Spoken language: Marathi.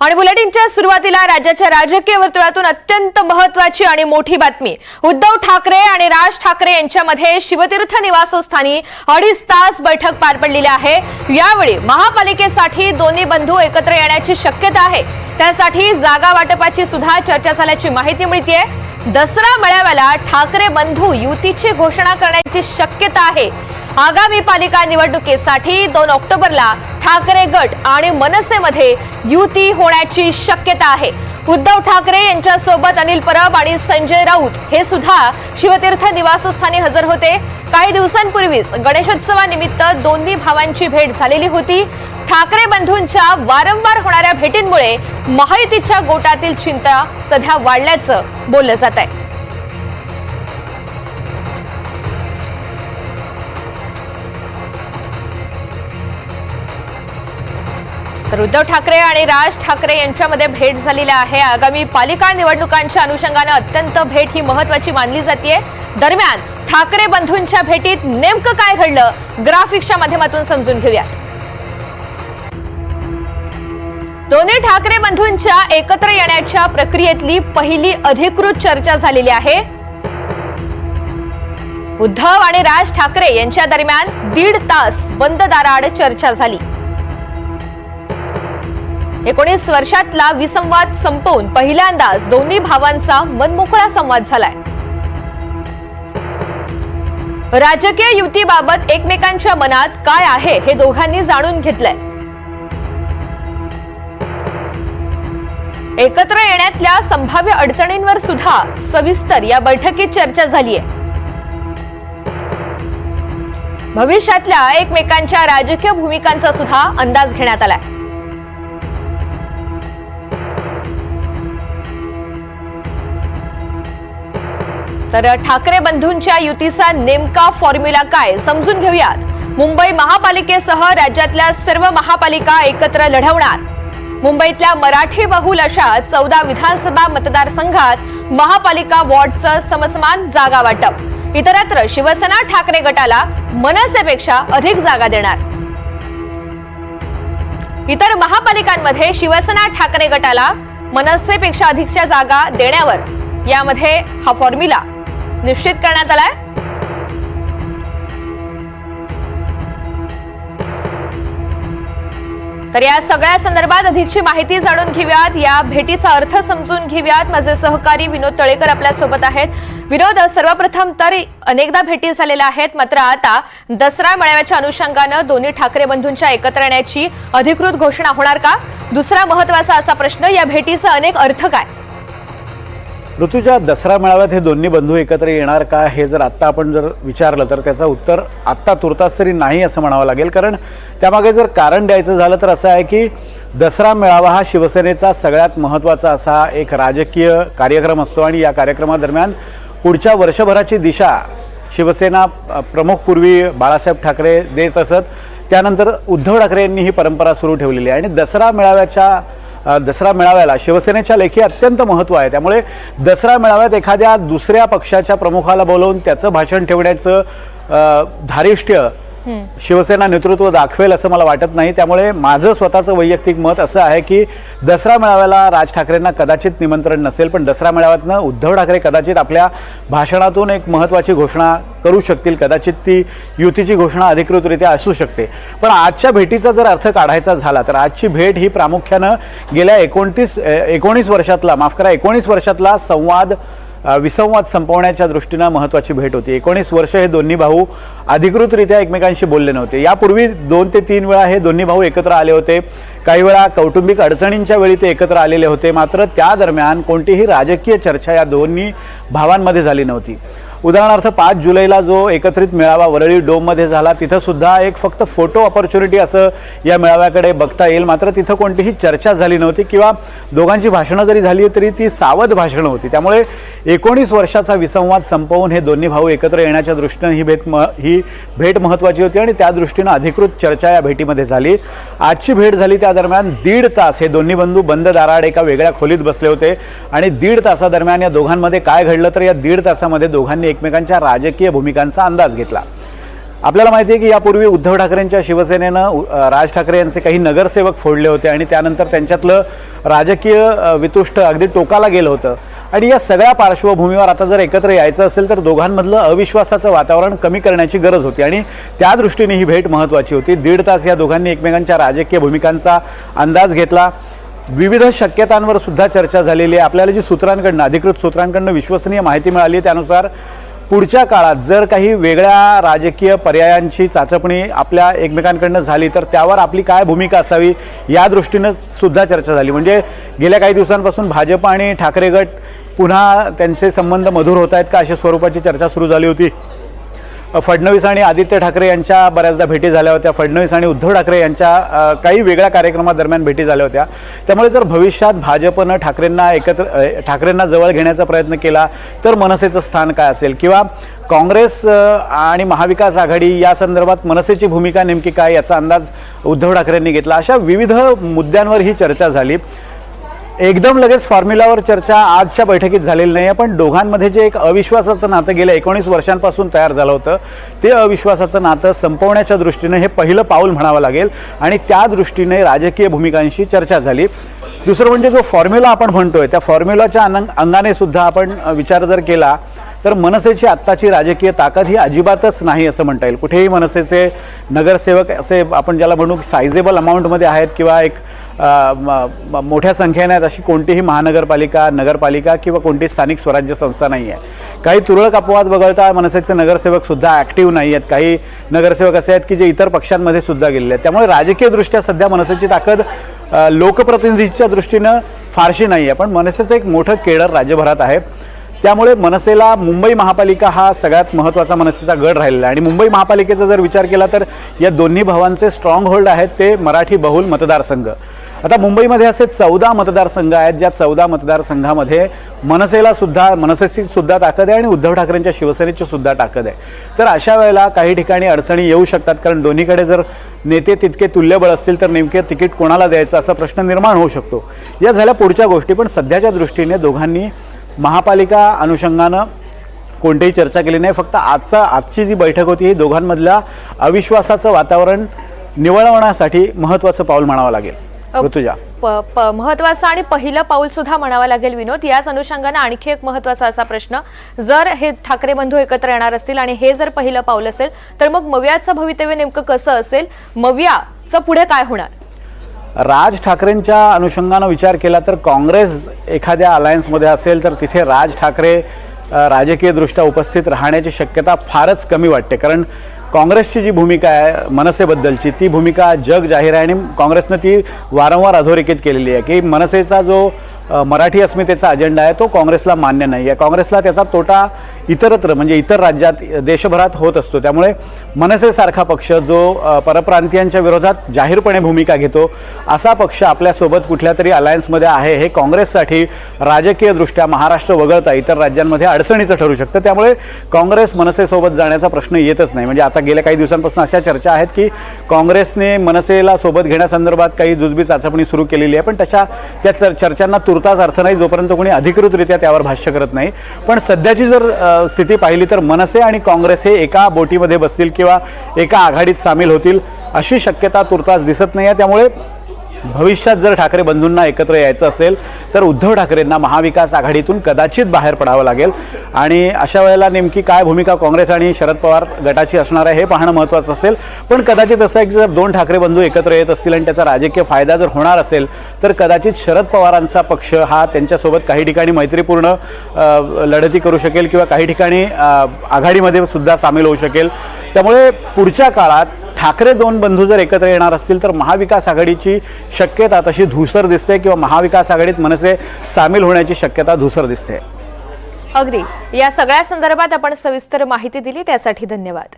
आणि बुलेटिनच्या सुरुवातीला राज्याच्या राजकीय वर्तुळातून अत्यंत महत्वाची आणि मोठी बातमी. उद्धव ठाकरे आणि राज ठाकरे यांच्यामध्ये शिवतीर्थ निवासस्थानी अडीच तास बैठक पार पडलेली आहे. यावेळी महापालिकेसाठी दोन्ही बंधू एकत्र येण्याची शक्यता आहे. त्यासाठी जागा वाटपाची सुद्धा चर्चा झाल्याची माहिती मिळतीये. दसरा मेळाव्याला ठाकरे बंधू युतीची घोषणा करण्याची शक्यता आहे. आगामी पालिका निवडणुकीसाठी दोन ऑक्टोबरला ठाकरे गट आणि मनसेमध्ये युती होण्याची शक्यता आहे. उद्धव ठाकरे यांच्यासोबत अनिल परब आणि संजय राऊत हे सुद्धा शिवतीर्थ निवासस्थानी हजर होते. काही दिवसांपूर्वीच गणेशोत्सवानिमित्त दोन्ही भावांची भेट झालेली होती. ठाकरे बंधूंच्या वारंवार होणाऱ्या भेटींमुळे महायुतीच्या गोटातील चिंता सध्या वाढल्याचं बोललं जात आहे तर उद्धव ठाकरे आणि राज ठाकरे यांच्यामध्ये भेट झालेली आहे. आगामी पालिका निवडणुकांच्या अनुषंगानं अत्यंत भेट ही महत्वाची मानली जाते दरम्यान ठाकरे बंधूंच्या भेटीत नेमकं काय घडलं ग्राफिक्सच्या माध्यमातून समजून घेऊया दोन्ही ठाकरे बंधूंच्या एकत्र येण्याच्या प्रक्रियेतली पहिली अधिकृत चर्चा झालेली आहे. उद्धव आणि राज ठाकरे यांच्या दरम्यान दीड तास बंद दाराआड चर्चा झाली. एकोणीस वर्षातला विसंवाद संपवून पहिल्यांदाच दोन्ही भावांचा मनमोकळा संवाद झालाय. राजकीय युतीबाबत एकमेकांच्या मनात काय आहे हे दोघांनी जाणून घेतलंय. एकत्र येण्यातल्या संभाव्य अडचणींवर सुद्धा सविस्तर या बैठकीत चर्चा झालीय. भविष्यातल्या एकमेकांच्या राजकीय भूमिकांचा सुद्धा अंदाज घेण्यात आलाय. तर ठाकरे बंधूंच्या युतीचा नेमका फॉर्म्युला काय? समजून घेऊयात. मुंबई महापालिकेसह राज्यातल्या सर्व महापालिका एकत्र लढवणार. मुंबईतल्या मराठी बहुल अशा चौदा विधानसभा मतदारसंघात महापालिका वॉर्डचं समसमान जागा वाटप. इतरत्र शिवसेना ठाकरे गटाला मनसेपेक्षा अधिक जागा देणार. इतर महापालिकांमध्ये शिवसेना ठाकरे गटाला मनसेपेक्षा अधिकच्या जागा देण्यावर. यामध्ये हा फॉर्म्युला निश्चित करण्यात आलाय. तर या सगळ्या संदर्भात अधिकची माहिती जाणून घेऊयात. या भेटीचा अर्थ समजून घेऊयात. माझे सहकारी विनोद तळेकर आपल्यासोबत आहेत. विनोद सर्वप्रथम तर अनेकदा भेटी झालेल्या आहेत. मात्र आता दसरा मेळाव्याच्या अनुषंगानं दोन्ही ठाकरे बंधूंच्या एकत्र येण्याची अधिकृत घोषणा होणार का? दुसरा महत्त्वाचा असा प्रश्न या भेटीचा अनेक अर्थ काय? ऋतुजा दसरा मेळाव्यात हे दोन्ही बंधू एकत्र येणार का? हे जर आत्ता आपण जर विचारलं तर त्याचं उत्तर आत्ता तुर्तास तरी नाही असं म्हणावं लागेल. कारण त्यामागे जर कारण द्यायचं झालं तर असं आहे की दसरा मेळावा हा शिवसेनेचा सगळ्यात महत्त्वाचा असा एक राजकीय कार्यक्रम असतो. आणि या कार्यक्रमादरम्यान पुढच्या वर्षभराची दिशा शिवसेना प्रमुख पूर्वी बाळासाहेब ठाकरे देत असत. त्यानंतर उद्धव ठाकरे यांनी ही परंपरा सुरू ठेवलेली आहे. आणि दसरा मेळाव्याच्या दसरा मेळाव्याला. शिवसेनेच्या लेखी अत्यंत महत्त्व आहे. त्यामुळे दसरा मेळाव्यात एखाद्या दुसऱ्या पक्षाच्या प्रमुखाला बोलवून त्याचं भाषण ठेवण्याचं धारिष्ट्य शिवसेना नेतृत्व दाखवेल असं मला वाटत नाही. त्यामुळे माझं स्वतःचं वैयक्तिक मत असं आहे की दसरा मेळाव्याला राज ठाकरेंना कदाचित निमंत्रण नसेल पण दसरा मेळाव्यातनं उद्धव ठाकरे कदाचित आपल्या भाषणातून एक महत्त्वाची घोषणा करू शकतील कदाचित ती युतीची घोषणा अधिकृतरित्या असू शकते. पण आजच्या भेटीचा जर अर्थ काढायचा झाला तर आजची भेट ही प्रामुख्यानं गेल्या एकोणतीस एकोणीस वर्षातला माफ करा एकोणीस वर्षातला संवाद विसंवाद संपवण्याच्या दृष्टीनं महत्त्वाची भेट होती. एकोणीस वर्ष हे दोन्ही भाऊ अधिकृतरित्या एकमेकांशी बोलले नव्हते. यापूर्वी दोन ते तीन वेळा हे दोन्ही भाऊ एकत्र आले होते. काही वेळा कौटुंबिक अडचणींच्या वेळी ते एकत्र आलेले होते. मात्र त्या दरम्यान कोणतीही राजकीय चर्चा या दोन्ही भावांमध्ये झाली नव्हती. उदाहरणार्थ पाच जुलैला जो एकत्रित मेळावा वरळी डोममध्ये झाला तिथं सुद्धा एक फक्त फोटो ऑपॉर्च्युनिटी असं या मेळाव्याकडे बघता येईल. मात्र तिथं कोणतीही चर्चा झाली नव्हती किंवा दोघांची भाषणं जरी झाली तरी ती सावध भाषणं होती. त्यामुळे एकोणीस वर्षाचा विसंवाद संपवून हे दोन्ही भाऊ एकत्र येण्याच्या दृष्टीनं ही भेट म ही भेट महत्त्वाची होती आणि त्या दृष्टीनं अधिकृत चर्चा या भेटीमध्ये झाली. आजची भेट झाली त्या दरम्यान दीड तास हे दोन्ही बंधू बंद दाराड एका वेगळ्या खोलीत बसले होते आणि दीड तासादरम्यान या दोघांमध्ये काय घडलं तर या दीड तासामध्ये दोघांनी एकमेकांच्या राजकीय भूमिकांचा अंदाज घेतला. आपल्याला माहिती आहे की यापूर्वी उद्धव ठाकरेंच्या शिवसेनेनं राज ठाकरे यांचे काही नगरसेवक फोडले होते आणि त्यानंतर त्यांच्यातलं राजकीय वितुष्ट अगदी टोकाला गेलं होतं. आणि या सगळ्या पार्श्वभूमीवर आता जर एकत्र यायचं असेल तर दोघांमधलं अविश्वासाचं वातावरण कमी करण्याची गरज होती. आणि त्या दृष्टीने ही भेट महत्त्वाची होती. दीड तास या दोघांनी एकमेकांच्या राजकीय भूमिकांचा अंदाज घेतला. विविध शक्यतांवर सुद्धा चर्चा झालेली आहे. आपल्याला जी सूत्रांकडनं अधिकृत सूत्रांकडनं विश्वसनीय माहिती मिळाली त्यानुसार पुढच्या काळात जर काही वेगळ्या राजकीय पर्यायांची चाचपणी आपल्या एकमेकांकडनं झाली तर त्यावर आपली काय भूमिका असावी या दृष्टीनं सुद्धा चर्चा झाली. म्हणजे गेल्या काही दिवसांपासून भाजप आणि ठाकरे गट पुन्हा त्यांचे संबंध मधुर होत आहेत का अशा स्वरूपाची चर्चा सुरू झाली होती? फडणवीस आणि आदित्य ठाकरे यांच्या बऱ्याचदा भेटी झाल्या होत्या. फडणवीस आणि उद्धव ठाकरे यांच्या काही वेगळ्या कार्यक्रमादरम्यान भेटी झाल्या होत्या. त्यामुळे जर भविष्यात भाजपनं ठाकरेंना एकत्र ठाकरेंना जवळ घेण्याचा प्रयत्न केला तर मनसेचं स्थान काय असेल? किंवा काँग्रेस आणि महाविकास आघाडी या संदर्भात मनसेची भूमिका नेमकी काय? याचा अंदाज उद्धव ठाकरेंनी घेतला. अशा विविध मुद्द्यांवर ही चर्चा झाली. एकदम लगेच फॉर्म्युलावर चर्चा आजच्या बैठकीत झालेली नाही आहे पण दोघांमध्ये जे एक अविश्वासाचं नातं गेल्या एकोणीस वर्षांपासून तयार झालं होतं ते अविश्वासाचं नातं संपवण्याच्या दृष्टीने हे पहिलं पाऊल म्हणावं लागेल आणि त्या दृष्टीने राजकीय भूमिकांशी चर्चा झाली. दुसरं म्हणजे जो फॉर्म्युला आपण म्हणतोय त्या फॉर्म्युलाच्या अंग अंगाने सुद्धा आपण विचार जर केला तर मनसेची आत्ताची राजकीय ताकद ही अजिबातच नाही असं म्हणता येईल. कुठेही मनसेचे नगरसेवक असे आपण ज्याला म्हणू सायझेबल अमाऊंटमध्ये आहेत किंवा एक म- मोठ्या संख्येने आहेत अशी कोणतीही महानगरपालिका नगरपालिका किंवा कोणती स्थानिक स्वराज्य संस्था नाही आहे. काही तुरळक अपवाद वगळता मनसेचे नगरसेवकसुद्धा ॲक्टिव्ह नाही आहेत. काही नगरसेवक असे आहेत की जे इतर पक्षांमध्ये सुद्धा गेलेले आहेत. त्यामुळे राजकीयदृष्ट्या सध्या मनसेची ताकद लोकप्रतिनिधीच्या दृष्टीनं फारशी नाही आहे. पण मनसेचं एक मोठं केडर राज्यभरात आहे. त्यामुळे मनसेला मुंबई महापालिका हा सगळ्यात महत्त्वाचा मनसेचा गड राहिलेला आहे. आणि मुंबई महापालिकेचा जर विचार केला तर या दोन्ही भावांचे स्ट्रॉंग होल्ड आहेत ते मराठी बहुल मतदारसंघ. आता मुंबईमध्ये असे चौदा मतदारसंघ आहेत ज्या चौदा मतदारसंघामध्ये मनसेला सुद्धा मनसेची सुद्धा ताकद आहे आणि उद्धव ठाकरेंच्या शिवसेनेची सुद्धा ताकद आहे. तर अशा वेळेला काही ठिकाणी अडचणी येऊ शकतात कारण दोन्हीकडे जर नेते तितके तुल्यबळ असतील तर नेमके तिकीट कोणाला द्यायचं असा प्रश्न निर्माण होऊ शकतो. या झाल्या पुढच्या गोष्टी पण सध्याच्या दृष्टीने दोघांनी महापालिका अनुषंगानं कोणतीही चर्चा केली नाही. फक्त आजचा आजची जी बैठक होती ही दोघांमधल्या अविश्वासाचं वातावरण निवळवण्यासाठी महत्त्वाचं पाऊल म्हणावं लागेल. ऋतुजा. महत्वाचं आणि पहिलं पाऊल सुद्धा म्हणावं लागेल विनोद. याच अनुषंगानं आणखी एक महत्त्वाचा असा प्रश्न जर हे ठाकरे बंधू एकत्र येणार असतील आणि हे जर पहिलं पाऊल असेल तर मग मवियाचं भवितव्य नेमकं कसं असेल? मवियाचं पुढे काय होणार? राज ठाकरेंच्या अनुषंगानं विचार केला तर काँग्रेस एखाद्या अलायन्समध्ये असेल तर तिथे राज ठाकरे राजकीयदृष्ट्या उपस्थित राहण्याची शक्यता फारच कमी वाटते. कारण काँग्रेसची जी भूमिका आहे मनसेबद्दलची ती भूमिका जग जाहीर आहे आणि काँग्रेसनं ती वारंवार अधोरेखित केलेली आहे की मनसेचा जो मराठी अस्मितेचा अजेंडा आहे तो काँग्रेसला मान्य नाही आहे काँग्रेसला त्याचा तोटा इतरत्र म्हणजे इतर राज्यात देशभरात होत असतो. त्यामुळे मनसेसारखा पक्ष जो परप्रांतीयांच्या विरोधात जाहीरपणे भूमिका घेतो असा पक्ष आपल्यासोबत कुठल्या तरी अलायन्समध्ये आहे हे काँग्रेससाठी राजकीयदृष्ट्या महाराष्ट्र वगळता इतर राज्यांमध्ये अडचणीचं ठरू शकतं. त्यामुळे काँग्रेस मनसेसोबत जाण्याचा प्रश्न येतच नाही. म्हणजे आता गेल्या काही दिवसांपासून अशा चर्चा आहेत की काँग्रेसने मनसेला सोबत घेण्यासंदर्भात काही जुजबी चाचपणी सुरू केलेली आहे पण तशा त्या चर्चांना तुर्तास अर्थ नाही जोपर्यंत कोणी अधिकृतरित्या त्यावर भाष्य करत नाही. पण सध्याची जर स्थिती पाहिली तर मनसे आणि काँग्रेस हे एका बोटीमध्ये बसतील किंवा एका आघाडीत सामील होतील अशी शक्यता तुर्तास दिसत नाही आहे. त्यामुळे भविष्यात जर ठाकरे बंधूंना एकत्र यायचं असेल तर उद्धव ठाकरेंना महाविकास आघाडीतून कदाचित बाहेर पडावं लागेल. आणि अशा वेळेला नेमकी काय भूमिका काँग्रेस आणि शरद पवार गटाची असणार आहे हे पाहणं महत्त्वाचं असेल. पण कदाचित असं आहे की जर दोन ठाकरे बंधू एकत्र येत असतील आणि त्याचा राजकीय फायदा जर होणार असेल तर कदाचित शरद पवारांचा पक्ष हा त्यांच्यासोबत काही ठिकाणी मैत्रीपूर्ण लढती करू शकेल किंवा काही ठिकाणी आघाडीमध्ये सुद्धा सामील होऊ शकेल. त्यामुळे पुढच्या काळात ठाकरे दोन बंधू जर एकत्र येणार असतील तर महाविकास आघाडीची शक्यता तशी धुसर दिसते किंवा महाविकास आघाडीत मनसे सामील होण्याची शक्यता धुसर दिसते. अगदी. या सगळ्या संदर्भात आपण सविस्तर माहिती दिली त्यासाठी धन्यवाद.